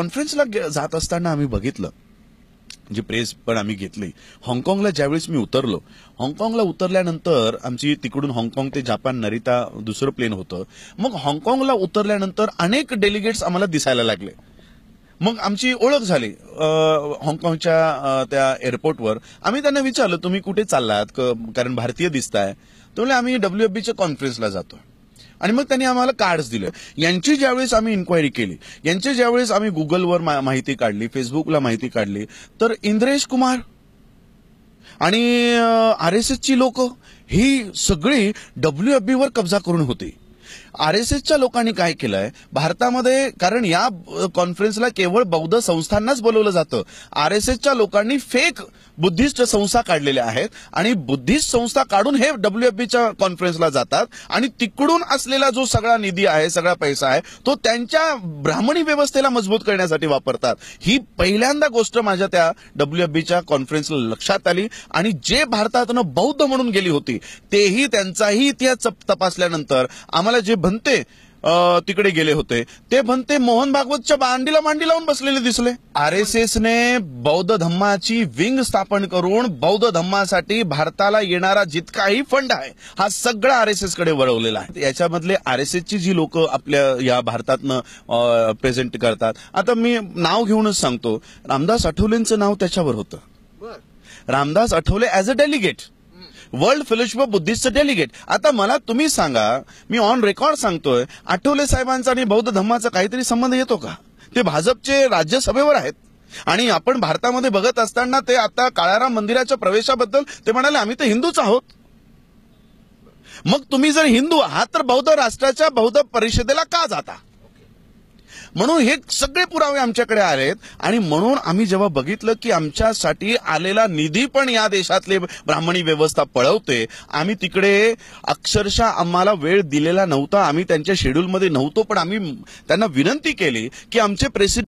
कॉन्फरन्सला गे- जात असताना आम्ही बघितलं जी प्रेस पण आम्ही घेतली. हाँगकाँगला ज्यावेळेस मी उतरलो हाँगकाँगला उतरल्यानंतर आमची तिकडून हाँगकाँग ते जपान नरिता दुसरं प्लेन होतं. मग हाँगकाँगला उतरल्यानंतर अनेक डेलिगेट्स आम्हाला दिसायला लागले. मग आमची ओळख झाली हाँगकाँगच्या त्या एअरपोर्टवर आम्ही त्यांना विचारलं तुम्ही कुठे चाललात? क- कारण भारतीय दिसताय. त्यामुळे आम्ही डब्ल्यूएफबीच्या कॉन्फरन्सला जातो. आणि मग त्यांनी आम्हाला कार्ड्स दिले. यांची ज्यावेळेस आम्ही इन्क्वायरी केली यांची ज्यावेळेस आम्ही गुगलवर मा- माहिती काढली फेसबुकला माहिती काढली तर इंद्रेश कुमार आणि आर एस एसची लोक ही सगळी डब्ल्यू एफ बीवर कब्जा करून होती. आर एस एसच्या लोकांनी काय केलंय? भारतामध्ये कारण या कॉन्फरन्सला केवळ बौद्ध संस्थांनाच बोलवलं जातं. आर एस एसच्या लोकांनी फेक बुद्धिस्ट संस्था काढलेल्या आहेत आणि बुद्धिस्ट संस्था काढून हे डब्ल्यू बीच्या कॉन्फरन्सला जातात आणि तिकडून असलेला जो सगळा निधी आहे सगळा पैसा आहे तो त्यांच्या ब्राह्मणी व्यवस्थेला मजबूत करण्यासाठी वापरतात. ही पहिल्यांदा गोष्ट माझ्या त्या डब्ल्यू बीच्या कॉन्फरन्सला लक्षात आली आणि जे भारतातनं बौद्ध म्हणून गेली होती तेही त्यांचाही इतिहास तपासल्यानंतर आम्हाला जे भंते अ, तिकडे गेले होते ते भंते मोहन भागवतच्या मांडीला मांडी लावून बसलेले दिसले. आर एस एसने बौद्ध धम्माची विंग स्थापन करून बौद्ध धम्मासाठी भारताला येणारा जितकाही फंड आहे हा सगळा आर एस एसकडे वळवलेला आहे. याच्यामधले आर एस एसची जी लोक आपल्या या भारतातनं प्रेझेंट करतात. आता मी नाव घेऊनच सांगतो. रामदास आठवलेंचं नाव त्याच्यावर होतं. Ramdas Athawale as a delegate world fellowship of बुद्धिस्टचं delegate आता मला तुम्ही सांगा मी ऑन रेकॉर्ड सांगतोय आठवले साहेबांचा आणि बौद्ध धम्माचा काहीतरी संबंध येतो का? ते भाजपचे राज्यसभेवर आहेत. आणि आपण भारतामध्ये बघत असताना ते आता काळाराम मंदिराच्या प्रवेशाबद्दल ते म्हणाले आम्ही तर हिंदूच आहोत. मग तुम्ही जर हिंदू आहात तर बौद्ध राष्ट्राच्या बौद्ध परिषदेला का जाता? म्हणून हे सगळे पुरावे आमच्याकडे आलेत. आणि म्हणून आम्ही जेव्हा बघितलं की आमच्यासाठी आलेला निधी पण या देशातले ब्राह्मणी व्यवस्था पळवते आम्ही तिकडे अक्षरशः आम्हाला वेळ दिलेला नव्हता. आम्ही त्यांच्या शेड्यूलमध्ये नव्हतो पण आम्ही त्यांना विनंती केली की आमचे प्रेसिडेंट